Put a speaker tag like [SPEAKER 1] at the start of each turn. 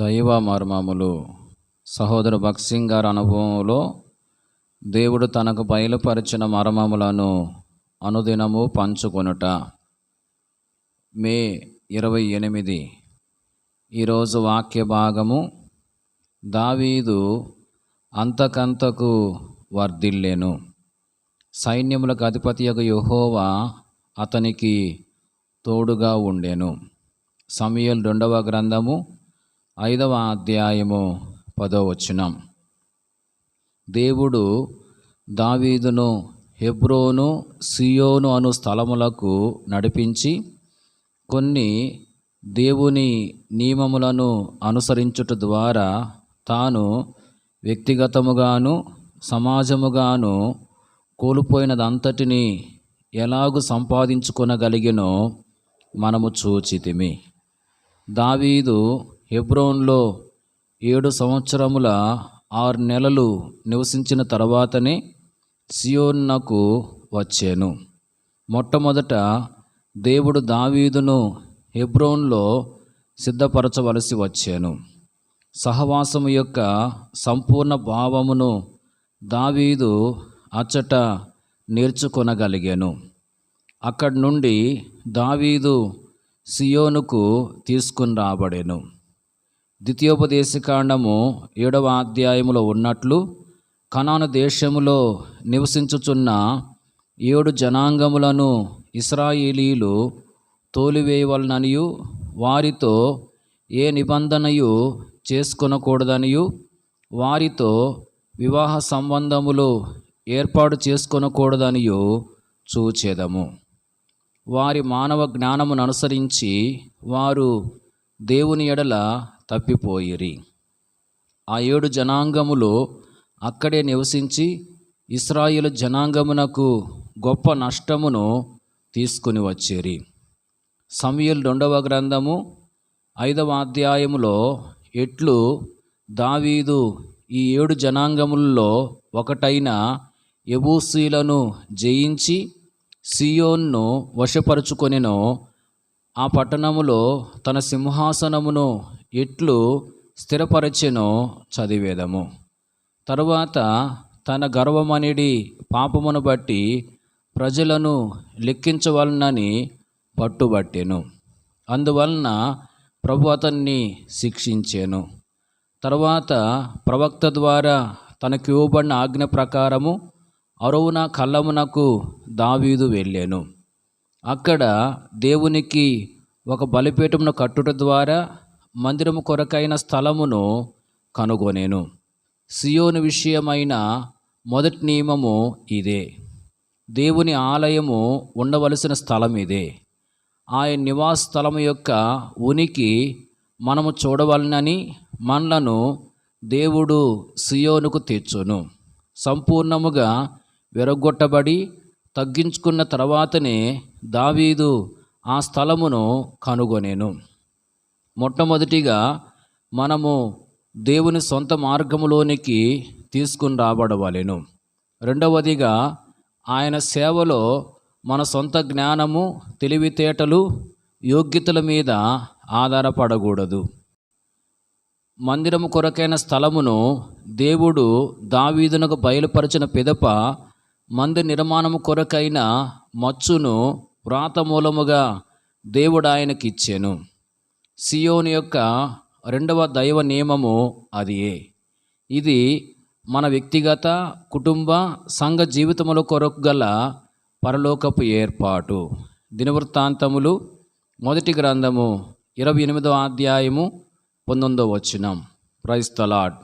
[SPEAKER 1] దైవ మర్మములు. సహోదరు భక్సింగ్ గారి అనుభవంలో దేవుడు తనకు బయలుపరిచిన మర్మములను అనుదినము పంచుకొనుట. మే ఇరవై ఎనిమిది. ఈరోజు వాక్య భాగము దావీదు అంతకంతకు వర్ధిల్లెను. సైన్యములకు అధిపతి యొక్క యహోవా అతనికి తోడుగా ఉండెను. సమయల్ రెండవ గ్రంథము ఐదవ అధ్యాయము పదో వచనం దేవుడు దావీదును హెబ్రోను సియోను అను స్థలములకు నడిపించి కొన్ని దేవుని నియమములను అనుసరించుట ద్వారా తాను వ్యక్తిగతముగాను సమాజముగాను కోల్పోయినదంతటిని ఎలాగు సంపాదించుకొనగలిగినో మనము చూచితిమి. దావీదు హెబ్రోన్లో ఏడు సంవత్సరముల ఆరు నెలలు నివసించిన తర్వాతనే సియోన్నకు వచ్చాను. మొట్టమొదట దేవుడు దావీదును హెబ్రోన్లో సిద్ధపరచవలసి వచ్చాను. సహవాసము యొక్క సంపూర్ణ భావమును దావీదు అచ్చట నేర్చుకొనగలిగాను. అక్కడి నుండి దావీదు సియోనుకు తీసుకుని రాబడెను. ద్వితీయోపదేశకాండము ఏడవ అధ్యాయములో ఉన్నట్లు కనాను దేశములో నివసించుచున్న ఏడు జనాంగములను ఇస్రాయేలీలు తోలివేయవలననియు వారితో ఏ నిబంధనయు చేసుకొనకూడదనియు వారితో వివాహ సంబంధములు ఏర్పాటు చేసుకొనకూడదనియు చూచేదము. వారి మానవ జ్ఞానమును అనుసరించి వారు దేవుని ఎడల తప్పిపోయిరి. ఆ ఏడు జనాంగములు అక్కడే నివసించి ఇస్రాయిల్ జనాంగమునకు గొప్ప నష్టమును తీసుకుని వచ్చేరి. సమయల్ రెండవ గ్రంథము ఐదవ అధ్యాయములో ఎట్లు దావీదు ఈ ఏడు జనాంగములలో ఒకటైన ఎబూసీలను జయించి సియోన్ను వశపరుచుకొనినో ఆ పట్టణములో తన సింహాసనమును ఎట్లు స్థిరపరచెనో చదివేదము. తరువాత తన గర్వమనిడి పాపమును బట్టి ప్రజలను లెక్కించవలనని పట్టుబట్టెను. అందువలన ప్రభు అతన్ని శిక్షించాను. తర్వాత ప్రవక్త ద్వారా తనకి ఇవ్వబడిన ఆజ్ఞ ప్రకారము అరువున కళ్ళమునకు దావీదు వెళ్ళాను. అక్కడ దేవునికి ఒక బలిపీఠమును కట్టుట ద్వారా మందిరము కొరకైన స్థలమును కనుగొనేను. సియోను విషయమైన మొదటి నియమము ఇదే. దేవుని ఆలయము ఉండవలసిన స్థలం ఇదే. ఆయన నివాస స్థలము యొక్క ఉనికి మనము చూడవలనని మనలను దేవుడు సియోనుకు తెచ్చును. సంపూర్ణముగా విరగొట్టబడి తగ్గించుకున్న తర్వాతనే దావీదు ఆ స్థలమును కనుగొనేను. మొట్టమొదటిగా మనము దేవుని సొంత మార్గములోనికి తీసుకుని రాబడవలెను. రెండవదిగా ఆయన సేవలో మన సొంత జ్ఞానము తెలివితేటలు యోగ్యతల మీద ఆధారపడకూడదు. మందిరము కొరకైన స్థలమును దేవుడు దావీదునకు బయలుపరిచిన పిదప మంది నిర్మాణము కొరకైన మచ్చును వ్రాతమూలముగా దేవుడు ఆయనకి ఇచ్చాను సియోని యొక్క రెండవ దైవ నియమము అదియే ఇది మన వ్యక్తిగత కుటుంబ సంఘ జీవితముల కొరకు గల పరలోకపు ఏర్పాటు. దినవృత్తాంతములు మొదటి గ్రంథము ఇరవై ఎనిమిదవ అధ్యాయము పంతొమ్మిదవ వచ్చినం ప్రైస్తలాడ్